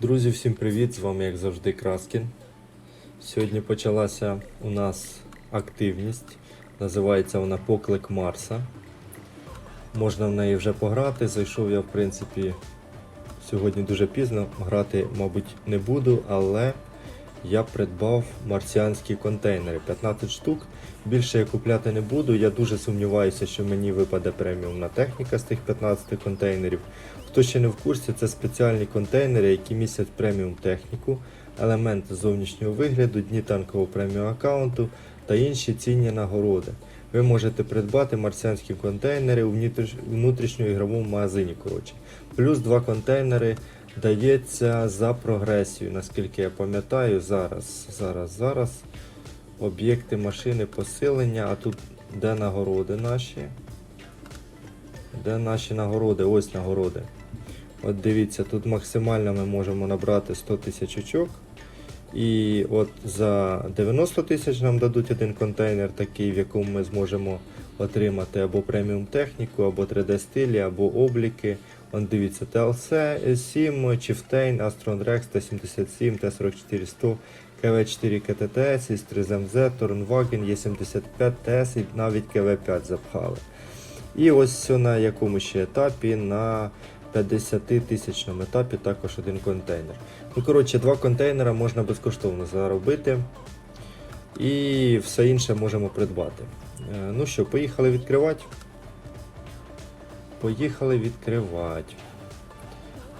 Друзі, всім привіт! З вами, як завжди, Краскін. Сьогодні почалася у нас активність. Називається вона Поклик Марса. Можна в неї вже пограти. Зайшов я, в принципі, сьогодні дуже пізно. Грати, мабуть, не буду, але я придбав марсіанські контейнери 15 штук. Більше я купляти не буду. Я дуже сумніваюся, що мені випаде преміумна техніка з тих 15 контейнерів. Хто ще не в курсі, це спеціальні контейнери, які містять преміум техніку, елементи зовнішнього вигляду, дні танкового преміум аккаунту та інші цінні нагороди. Ви можете придбати марсіанські контейнери у внутріш- внутрішньоігровому магазині. Коротше. Плюс два контейнери дається за прогресію, наскільки я пам'ятаю, зараз, зараз, зараз. Об'єкти машини посилення, а тут де нагороди наші? Де наші нагороди? Ось нагороди. От дивіться, тут максимально ми можемо набрати 100 тисяч очок. І от за 90 тисяч нам дадуть один контейнер, такий, в якому ми зможемо отримати або преміум техніку, або 3D стилі, або обліки. Дивіться, TLC 7, Chieftain, Astron Rex, T77, T44 КВ4 КТТС, із 3 ЗМЗ, Торнваген, Є75 ТС і навіть КВ5 запхали. І ось на якому ще етапі, на 50 тисячному етапі також один контейнер. Ну, коротше, два контейнера можна безкоштовно заробити. І все інше можемо придбати. Е, Ну що, поїхали відкривати. Поїхали відкривати.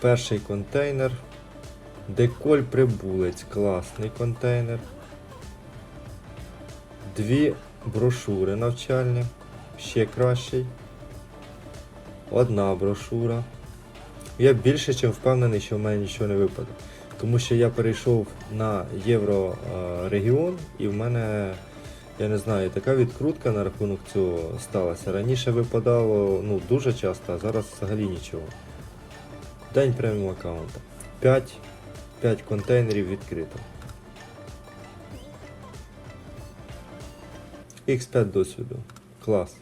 Перший контейнер. Деколь прибулець. Класний контейнер. Дві брошури навчальні. Ще кращий. Одна брошура. Я більше чим впевнений, що в мене нічого не випаде. Тому що я перейшов на єврорегіон і в мене, я не знаю, така відкрутка на рахунок цього сталася. Раніше випадало ну, дуже часто, а зараз взагалі нічого. День преміум аккаунта. 5, 5 контейнерів відкрито. X5 досвіду. Клас.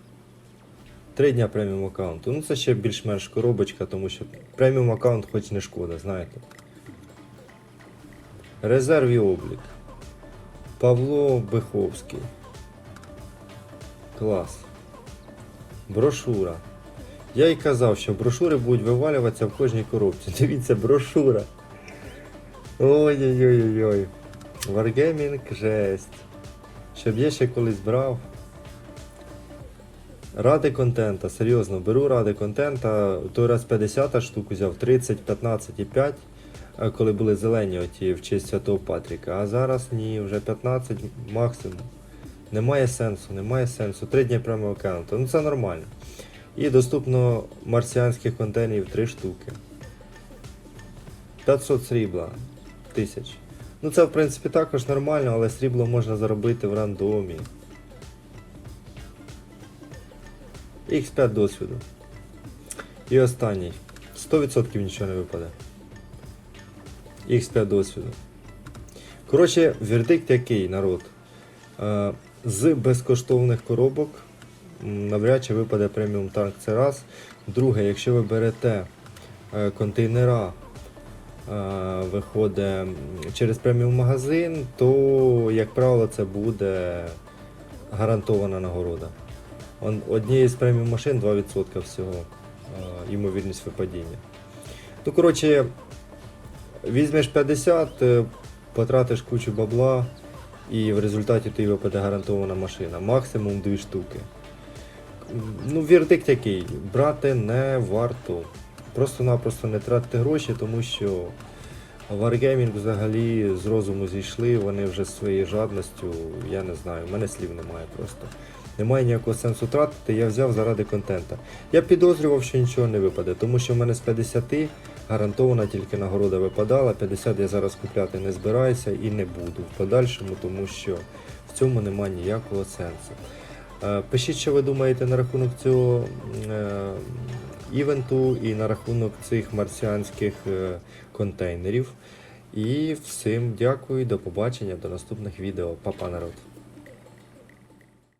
Три дня преміум аккаунту. Ну це ще більш-менш коробочка, тому що преміум аккаунт хоч не шкода, знаєте. Резерв і облік. Павло Биховський. Клас. Брошура. Я й казав, що брошури будуть вивалюватися в кожній коробці. Дивіться, брошура. Ой-ой-ой-ой. Wargaming жесть. Щоб я ще колись брав. Ради контента, серйозно, беру ради контента. Той раз 50 штук взяв, 30, 15 і 5, коли були зелені оті в честь Святого Патріка. А зараз ні, вже 15 максимум. Немає сенсу, немає сенсу. Три дні прямо аккаунту. Ну це нормально. І доступно марсіанських контейнерів 3 штуки. 500 срібла. Тисяч. Ну це в принципі також нормально, але срібло можна заробити в рандомі. X5 досвіду. І останній. 100% нічого не випаде. X5 досвіду. Коротше, вердикт який, народ. З безкоштовних коробок навряд чи випаде преміум танк це раз. Друге, якщо ви берете е, контейнера, е, виходить через преміум магазин, то, як правило, це буде гарантована нагорода. Однієї з преміум машин 2% всього е, ймовірність випадіння. Ну, коротше, візьмеш 50, е, потратиш кучу бабла, і в результаті тобі випаде гарантована машина. Максимум 2 штуки. Ну, вердикт який? Брати не варто. Просто-напросто не тратити гроші, тому що Wargaming взагалі з розуму зійшли, вони вже своєю жадністю, я не знаю, в мене слів немає просто. Немає ніякого сенсу тратити, я взяв заради контента. Я підозрював, що нічого не випаде, тому що в мене з 50 гарантована тільки нагорода випадала. 50 я зараз купляти не збираюся і не буду в подальшому, тому що в цьому немає ніякого сенсу. Е, Пишіть, що ви думаєте на рахунок цього е, івенту і на рахунок цих марсіанських е, контейнерів. І всім дякую, до побачення, до наступних відео. Папа народ.